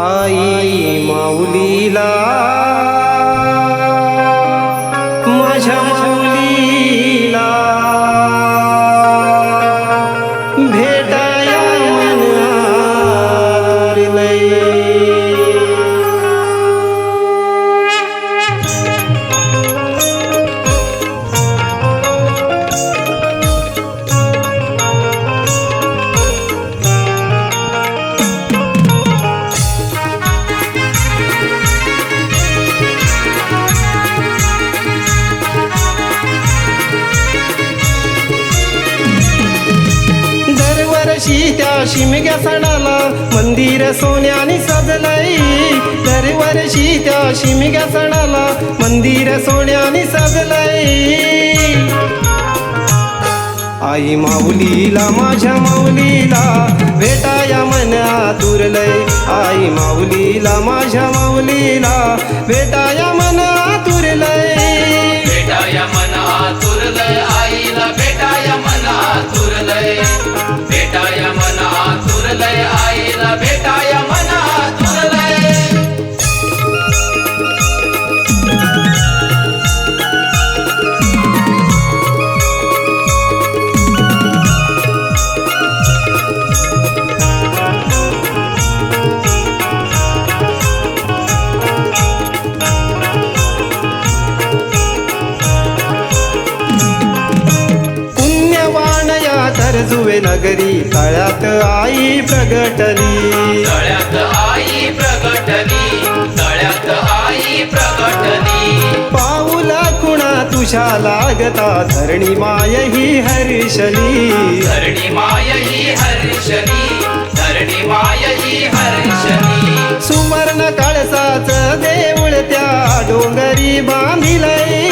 आई माऊलीला माझ्या शिमग्या सणाला मंदिर सोन्याने सजलंय. दरवर्षी त्या शिमग्या सणाला मंदिर सोन्याने सजलंय. आई माऊलीला माझ्या माऊलीला भेटाया मन आतुरलय. आई माऊलीला माझ्या माऊलीला भेटाया मन आतुरलय. नगरी तळ्यात आई प्रगटली. तळ्यात आई प्रगटली तळ्यात आई प्रगटली. पाऊला कुणा तुझ्या लागता धरणी माय ही हर्षली. धरणी माय ही हर्षली धरणी माय ही हर्षली. सुवर्ण कळसाच देऊळ त्या डोंगरी बांधिलय.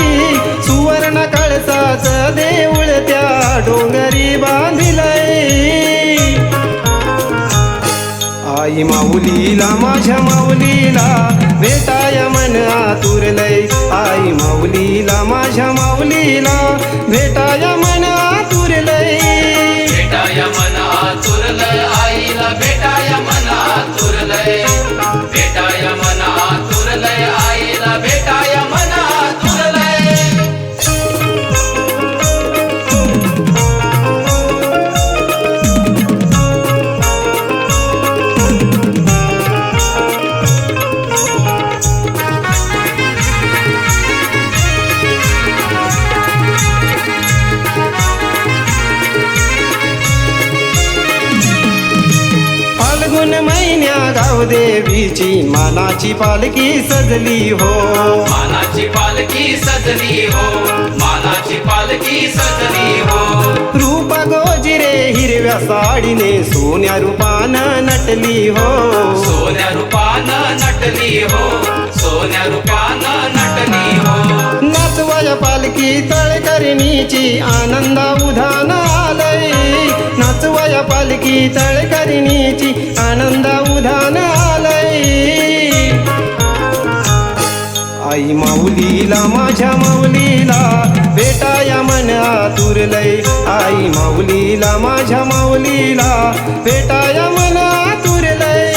सुवर्ण कळसाच देऊळ त्या डोंगरी बांधिलय. आई माऊलीला माझ्या माऊलीला. भेटाय मन आतुरलय आई माऊलीला माझ्या माऊलीला. भेटाय मन फाल्गुन महिन्या गाव देवीची मानाची पालखी सजली हो. मानाची पालखी सजली हो. मानाची पालखी सजली हो. रूप गोजिरे हिरव्या साडीने सोन्या रूपानं नटली हो. सोन्या रूपानं नटली हो. सोन्या रूपानं नटली हो. नाचवाया पालखी तळकरणीची आनंदा उधान आलय. नाचवाया पालखी तळकरणीची आनंदा उधान आलय. आई माऊलीला माझ्या माऊलीला भेटाया मन आतुरलय. आई माऊलीला माझ्या माऊलीला भेटाया मन आतुरलय.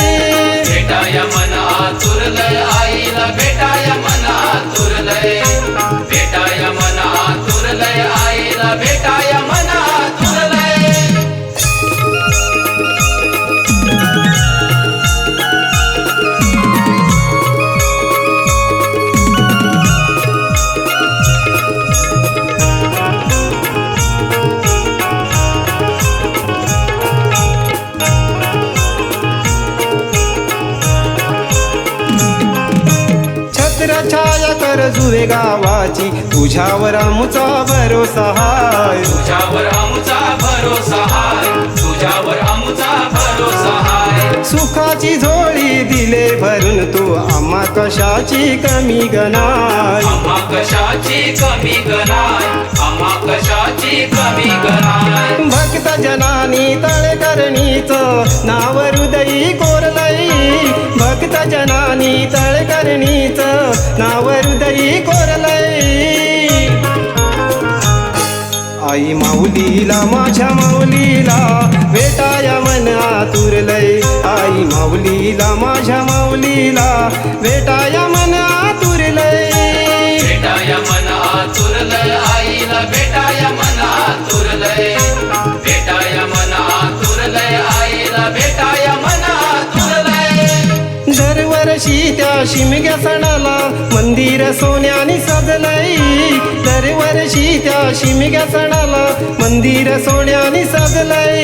भेटाया मन आतुरलय. आईला भेटाया कर जुवे गावाची. तुझ्यावर आमचा भरोसा हाय. तुझ्यावर आमचा भरोसा हाय. तुझ्यावर आमचा भरोसा हाय. सुखाची झोळी दिले भरून तू. आम्हा कशाची कमी गणाय? आम्हा कशाची कमी गणाय? आम्हा कशाची कमी गणाय? भक्त जनानी तळकरणीच नाव हृदयी कोरलई भक्त जनानी तळकरणीच आई माऊलीला माझ्या माऊलीला. भेटाया मन आतुरलय आई माऊलीला माझ्या माऊलीला. भेटाया मन आतुरलय भेटाया मन आतुरलय आईला भेटाया मन आतुरलय भेटाया मन आतुरलय आईला भेटाया मन आतुरलय दरवर्षी त्या शिमग्या सणाला मंदिर सोन्याने दरवर्षी त्या शिमग्या सणाला मंदिर सोन्याने सजलय.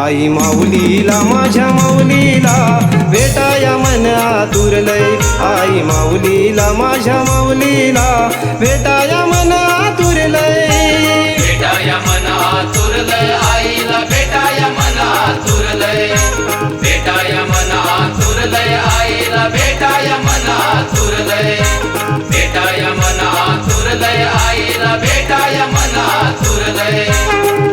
आई माऊलीला माझ्या माऊलीला भेटाया मन आतुरलय आई माऊलीला माझ्या माऊलीला भेटाया मन आतुरलय भेटाया मन आतुरलय आईला भेटाया मन आतुरलय भेटाया मन आतुरलय आईला भेटाया मन आतुरलय भेटाया